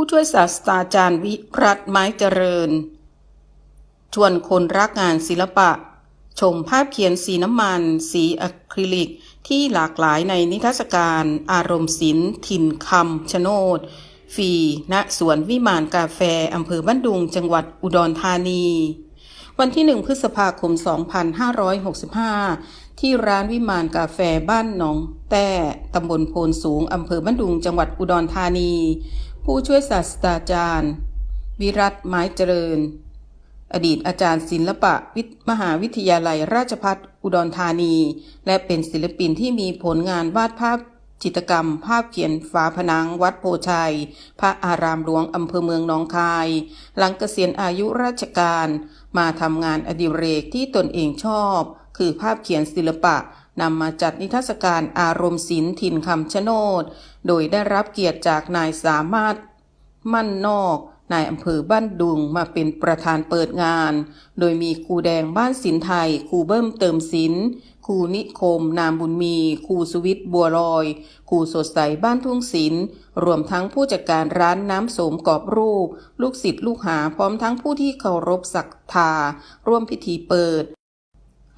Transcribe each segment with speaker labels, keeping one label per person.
Speaker 1: ผู้ช่วยศาสตราจารย์วิรัตไม้เจริญ ชวนคนรักงานศิลปะ ชมภาพเขียนสีน้ำมัน สีอะคริลิก ที่หลากหลายในนิทรรศการอารมณ์ศิลป์ถิ่นคำชะโนดฟรีณสวนวิมานกาแฟอำเภอบ้านดุง จังหวัดอุดรธานี วันที่1พฤษภาคม 2565 ที่ร้านวิมานกาแฟบ้านหนอง แต้ตำบลโพนสูงอำเภอบ้านดุง จังหวัดอุดรธานี ผู้ช่วยศาสตราจารย์ วิรัตไม้เจริญ อดีตอาจารย์ศิลปะวิทมหาวิทยาลัยราชภัฏอุดรธานี และเป็นศิลปินที่มีผลงานวาดภาพจิตรกรรม ภาพเขียนฝาผนังวัดโพชัย พระอารามหลวงอำเภอเมืองหนองคาย หลังเกษียณอายุราชการ มาทำงานอดิเรกที่ตนเองชอบ คือภาพเขียนศิลปะ นำมาจัดนิทรรศการอารมณ์ศิลป์ถิ่นคำชะโนด โดยได้รับเกียรติจากนายสามารถ มั่นนอกนายอำเภอบ้านดุงมาเป็นประธานเปิดงาน โดยมีครูแดงบ้านศิลป์ไทย ครูเบิ้มเติมศิลป์ครูนิคม นามบุญมี ครูสุวิทย์บัวลอย ครูสดใสบ้านทุ่งศิลป์รวมทั้งผู้จัดการร้านน้ำโสมกรอบรูป ลูกศิษย์ลูกหาพร้อมทั้งผู้ที่เคารพศรัทธาร่วมพิธีเปิด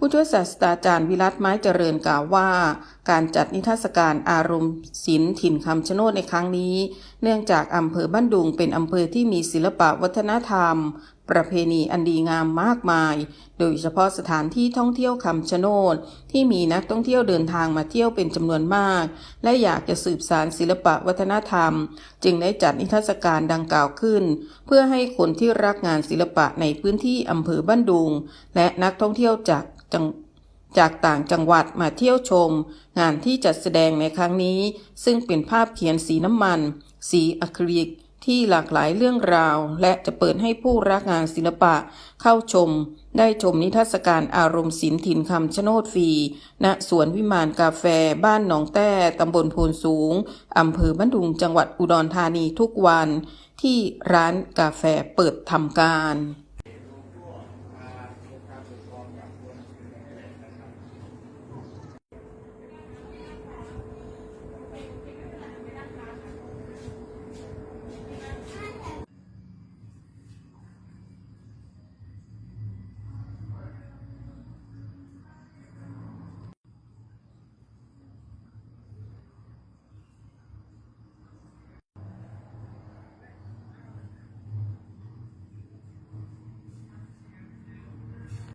Speaker 1: ผู้ช่วยศาสตราจารย์วิรัตไม้เจริญกล่าวว่า การจัดนิทรรศการอารมณ์ศิลป์ถิ่นคำชะโนดในครั้งนี้ เนื่องจากอำเภอบ้านดุงเป็นอำเภอที่มีศิลปะวัฒนธรรม ประเพณีอันดีงามมากมาย โดยเฉพาะสถานที่ท่องเที่ยวคำชะโนดที่มีนักท่องเที่ยวเดินทางมาเที่ยวเป็นจำนวนมาก และอยากจะสืบสานศิลปะวัฒนธรรม จึงได้จัดนิทรรศการดังกล่าวขึ้น เพื่อให้คนที่รักงานศิลปะในพื้นที่อำเภอบ้านดุง และนักท่องเที่ยวจากจัง จากต่างจังหวัดมาเที่ยวชม งานที่จัดแสดงในครั้งนี้ ซึ่งเป็นภาพเขียนสีน้ำมัน สีอะคริลิกที่หลากหลายเรื่องราว และจะเปิดให้ผู้รักงานศิลปะเข้าชม ได้ชมนิทรรศการอารมณ์ศิลป์ถิ่นคำชโนดฟรี ณ สวนวิมานกาแฟ บ้านหนองแต้ตำบลโพนสูงอำเภอบ้านดุงจังหวัดอุดรธานีทุกวัน ที่ร้านกาแฟเปิดทำการ